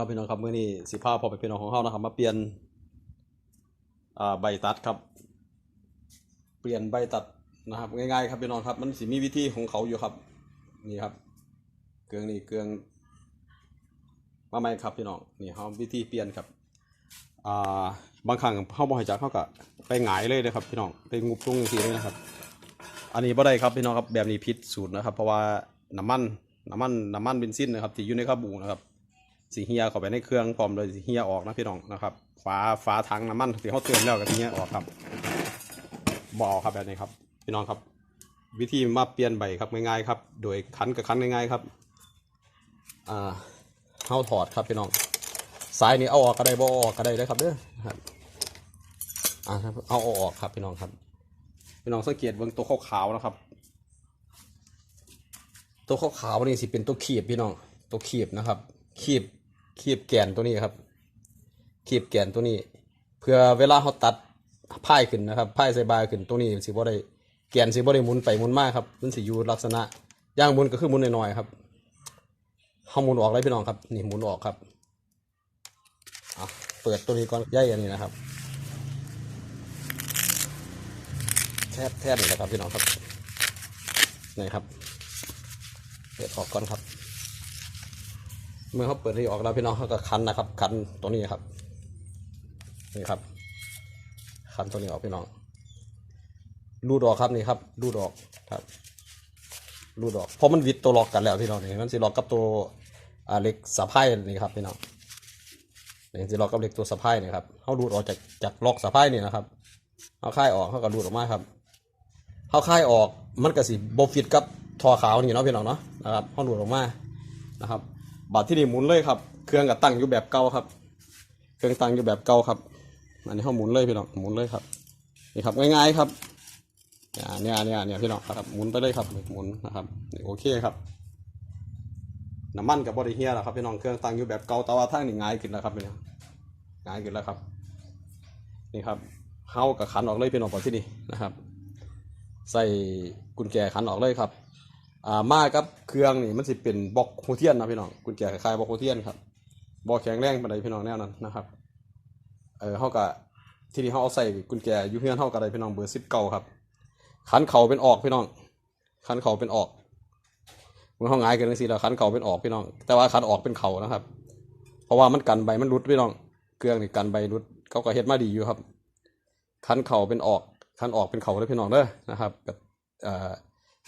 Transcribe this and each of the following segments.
ครับพี่น้องครับเมื้อนี้สิพาพอไปพี่น้องของเฮานะครับ มาเปลี่ยนอ่าใบตัดครับ เปลี่ยนใบตัดนะครับ ง่ายๆครับพี่น้องครับ มันสิมีวิธีของเขาอยู่ครับ นี่ครับ เกลืองนี่เกลืองมาใหม่ครับพี่น้องนี่เฮาวิธีเปลี่ยนครับอ่าบางครั้งเฮาบ่ให้จักเฮาก็ไปหงายเลยนะครับพี่น้องไปงุบตรงจังซี่เลยนะครับ อันนี้บ่ได้ครับพี่น้องครับแบบนี้ผิดสูตรนะครับ เพราะว่าน้ำมันน้ำมันน้ำมันเบนซินนะครับที่อยู่ในคาบูนะครับ สีเฮียเข้าไปในเครื่องพร้อมเลยสีเฮียออกนะพี่น้องนะครับฝาฝาถังน้ำมันที่เขาเติมแล้วก็สีเฮียออกครับบอกครับแบบนี้ครับพี่น้องครับ วิธีมาเปลี่ยนใบครับง่ายๆครับ โดยคันกับคันง่ายๆครับอ่าเข้าถอดครับพี่น้องซ้ายนี่เอาออกก็ได้บ่อออกก็ได้เลยครับเด้อนะครับอ่าครับเอาเอาออกครับพี่น้องครับพี่น้องสังเกตเบื้องตัวขาวๆนะครับ ตัวขาวๆนี่สิเป็นตัวขีบพี่น้องตัวขีบนะครับขีบ ขีบแกนตัวนี้ครับขีบแกนตัวนี้ เพื่อเวลาเขาตัดพายขึ้นนะครับพายใส่บายขึ้นตัวนี้สิบ่ได้แกนสิบ่ได้หมุนไปหมุนมาครับมันสิอยู่ลักษณะย่างหมุนก็คือหมุนน้อยๆครับเขาหมุนออกเลยพี่น้องครับ นี่หมุนออกครับเปิดตัวนี้ก่อนย่ายอันนี้นะครับแทบแทบนี่แหละครับพี่น้องครับนี่ครับเปิดออกก่อนครับ เมื่อเขาเปิดที่ออกแล้วพี่น้องเขาก็คันนะครับ คันตัวนี้ครับ นี่ครับ คันตัวนี้ออกพี่น้องรูดออกครับนี่ครับรูดออกครับรูดออกเพราะมันวิดตัวล็อกกันแล้วพี่น้องนี่มันสิล็อกกับตัวเหล็กสะพายนี่ครับพี่น้องนี่สิล็อกกับเหล็กตัวสะพายนี่ครับเขารูดออกจากจากล็อกสะพายนี่นะครับเขาคายออกเขาก็รูดออกมาครับเขาคายออกมันก็สิบฟิตกับทอขาวนี่เนาะพี่น้องเนาะนะครับเขารูดออกมานะครับ บัตรที่นี่หมุนเลยครับ เครื่องก็ตั้งอยู่แบบเก่าครับ เครื่องตั้งอยู่แบบเก่าครับอันนี้เขาหมุนเลยพี่น้องหมุนเลยครับนี่ครับง่ายๆครับเนี่ยเนี่ยเนี่ยเนี่ยพี่น้องครับหมุนไปเลยครับหมุนนะครับนี่โอเคครับน้ำมันกับบริเฮียแหละครับพี่น้องเครื่องตั้งอยู่แบบเก่าแต่ว่าทางนี่ง่ายขึ้นแล้วครับพี่น้องง่ายขึ้นแล้วครับ นี่ครับเฮากับขันออกเลยพี่น้องบัตรที่นี่นะครับ ใส่กุญแจขันออกเลยครับ อ่ามากับเครื่องนี่มันสิเป็นบล็อกโฮเทียนนะพี่น้องกุญแจคล้ายๆบล็อกโฮเทียนครับบล็อกแข็งแรงปานใดพี่น้องแนวนั้นนะครับเออเฮาก็ที่นี่เฮาเอาใส่กุญแจอยู่เฮือนเฮาก็ได้พี่น้องเบอร์19ครับขันเข่าเป็นออกพี่น้องขันเข่าเป็นออกมันเฮาหงายกันจังซี่แล้วขันเข่าเป็นออกพี่น้อง แต่ว่าขันออกเป็นเข่านะครับ เพราะว่ามันกันใบมันรุดพี่น้อง เครื่องนี่กันใบรุดเขาก็เฮ็ดมาดีอยู่ครับขันเข่าเป็นออกขันออกเป็นเข่าเลยพี่น้องเด้อนะครับกับเอ่อ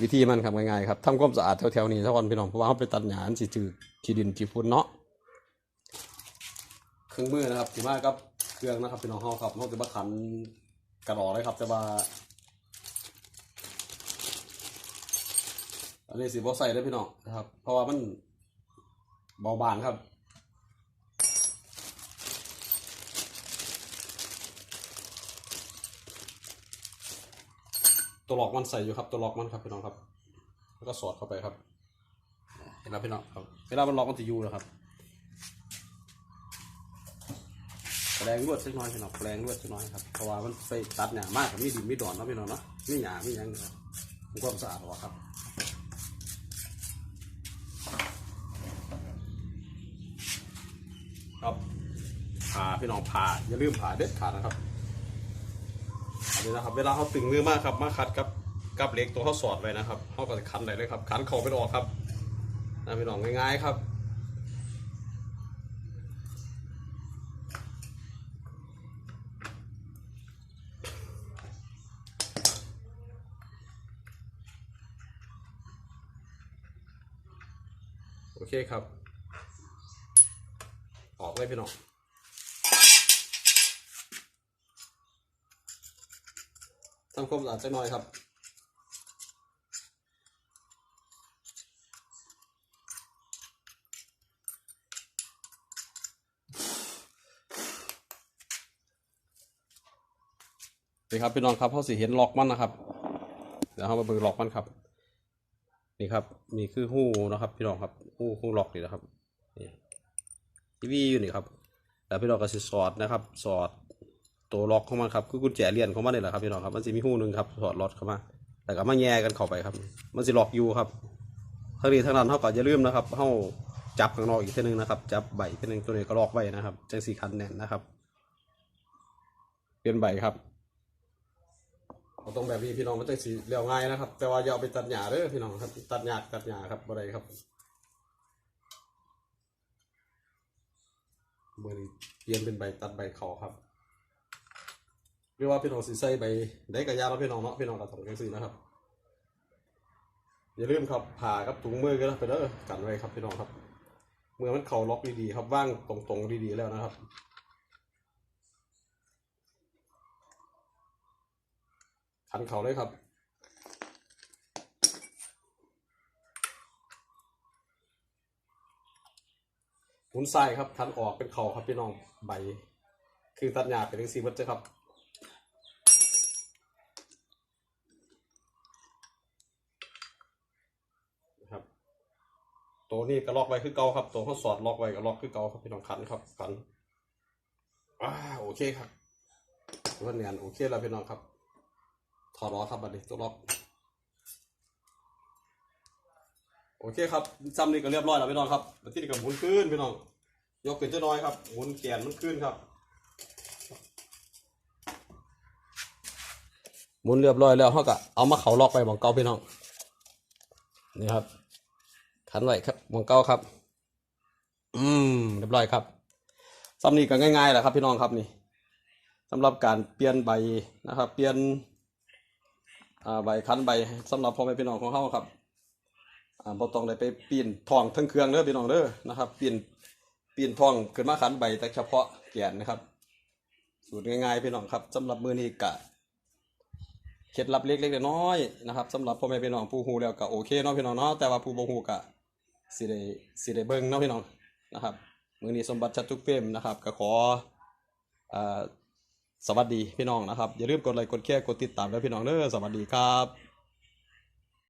วิธีมันครับง่ายๆครับทำความสะอาดแถวๆนี้ทุกคนพี่น้องเพราะว่าเขาไปตัดหญ้านสิจืดขี้ดินขี้ฝุ่นเนาะเครื่องมือนะครับที่มากับเครื่องนะครับพี่น้องเขาครับเขาจะมาขันกระดอกเลยครับจะมาอันนี้สิบอใส่เลยพี่น้องนะครับ เพราะว่ามันเบาบางครับ ตัวหลอกมันใส่อยู่ครับ ตัวหลอกมันครับพี่น้องครับ แล้วก็สอดเข้าไปครับ เห็นแล้วพี่น้องครับเวลามันล็อกมันจะอยู่นะครับแรงรวดสักหน้อยพี่น้องแรงรวดสักหน้อยครับเพราะว่ามันไปตัดหญ้ามากกับมีดินมีดอนเนาะพี่น้องเนาะมีหญ้ามีหยังครับทำความสะอาดออกครับครับผ่าพี่น้องผ่าอย่าลืมผ่าเด็ดขาดนะครับ อันนี้นะครับ เวลาเขาตึงมือมากครับ มาคัดกับกับเหล็กตัวเขาสอดไว้นะครับเขาก็จะคันได้เลยครับคันเข่าไปออกครับนะพี่น้องง่ายๆครับโอเคครับ ออกเลยพี่น้องำความสะอาดสักหน่อยครับนี่ครับพี่น้องครับเขาสิเห็นล็อกมันนะครับเดี๋ยวเขามาเบิ่งล็อกมันครับ นี่ครับนี่คือหูนะครับ พี่น้องครับหูหูล็อกนี่นะครับนี่ทีวีอยู่นี่ครับแล้วพี่น้องก็สิสอดนะครับ สอด ตัวล็อกของมันครับคือกุญแจเลียนของมันนี่แหละครับพี่น้องครับมันจะมีหูหนึ่งครับถอดล็อตเข้ามาแล้วก็มาแย่กันเข้าไปครับ มันจะล็อกอยู่ครับทั้งนี้ทั้งนั้นเขาก็อย่าลืมนะครับเขาจับข้างนอกอีกทีหนึงนะครับ จับใบทีหนึงตัวนี้ก็ล็อกไว้นะครับจังสีคันแน่นนะครับเปลี่ยนใบครับเอาตรงแบบนี้พี่น้องมันจังสีเรียวง่ายนะครับ แต่ว่าอย่าเอาไปตัดหญ้าเด้อพี่น้องครับ ตัดหญ้าตัดหญ้าครับบ่ได้ครับเมื่อนี้เปลี่ยนเป็นใบตัดใบเขาครับ รือว่าพี่น้องสิใส่ใบได้กระยาแล้วพี่น้องเนาะพี่น้องกระถางจังสีนะครับ อย่าลืมครับผ่ากับถุงมือกันไปเด้อกันไว้ครับพี่น้องครับ เมื่อมันเข่าล็อกดีๆครับว่างตรงๆดีๆแล้วนะครับขันเข่าเลยครับหมุนซ้ายครับขันออกเป็นเข่าครับพี่น้องใบ คือตัดหญ้าเป็นสีเบิดเจ้าครับนะครับ ตัวนี้ก็ล็อกไว้คือเก่าครับ ตัวเขาสอดล็อกไว้ก็ล็อกคือเก่าครับพี่น้องขันครับขันอ่าโอเคครับว่าเนียนโอเคแล้วพี่น้องครับ ถอดล้อครับบัดนี้ตัวล็อกโอเคครับซ้ำนี่ก็เรียบร้อยแล้วพี่น้องครับแล้วที่นี่ก็หมุนขึ้นพี่น้องยกขึ้นจ้าน้อยครับหมุนแขนมันขึ้นครับหมุนเรียบร้อยแล้วเขาก็เอามาเขาล็อกไปบังเก่าพี่น้องนี่ครับ ขันไว้ครับหมองเก้าครับ อืมเรียบร้อยครับซ้ำนี่ก็ง่ายๆแหละครับพี่น้องครับนี่สำหรับการเปลี่ยนใบนะครับ เปลี่ยนใบคันใบสำหรับพ่อแม่พี่น้องของเขาครับอ่าบ่ต้องได้ไปปีนทองทั้งเครื่องเด้อพี่น้องเด้อนะครับปีนปีนทองขึ้นมาขันใบแต่เฉพาะแกนนะครับ สูตรง่ายๆพี่น้องครับสำหรับมือนี้กะเคล็ดลับเล็กๆน้อยๆนะครับสำหรับพ่อแม่พี่น้องผู้ฮูแล้วก็โอเคเนาะพี่น้องเนาะแต่ว่าผู้บ่ฮูก็ สิได้สิได้เบิ่งเนาะพี่น้องนะครับมื้อนี้สมบัติชัดทุกเฟรมนะครับก็ขออ่าสวัสดีพี่น้องนะครับ อย่าลืมกดไลค์กดแชร์กดติดตามด้วพี่น้องเด้อสวัสดีครับ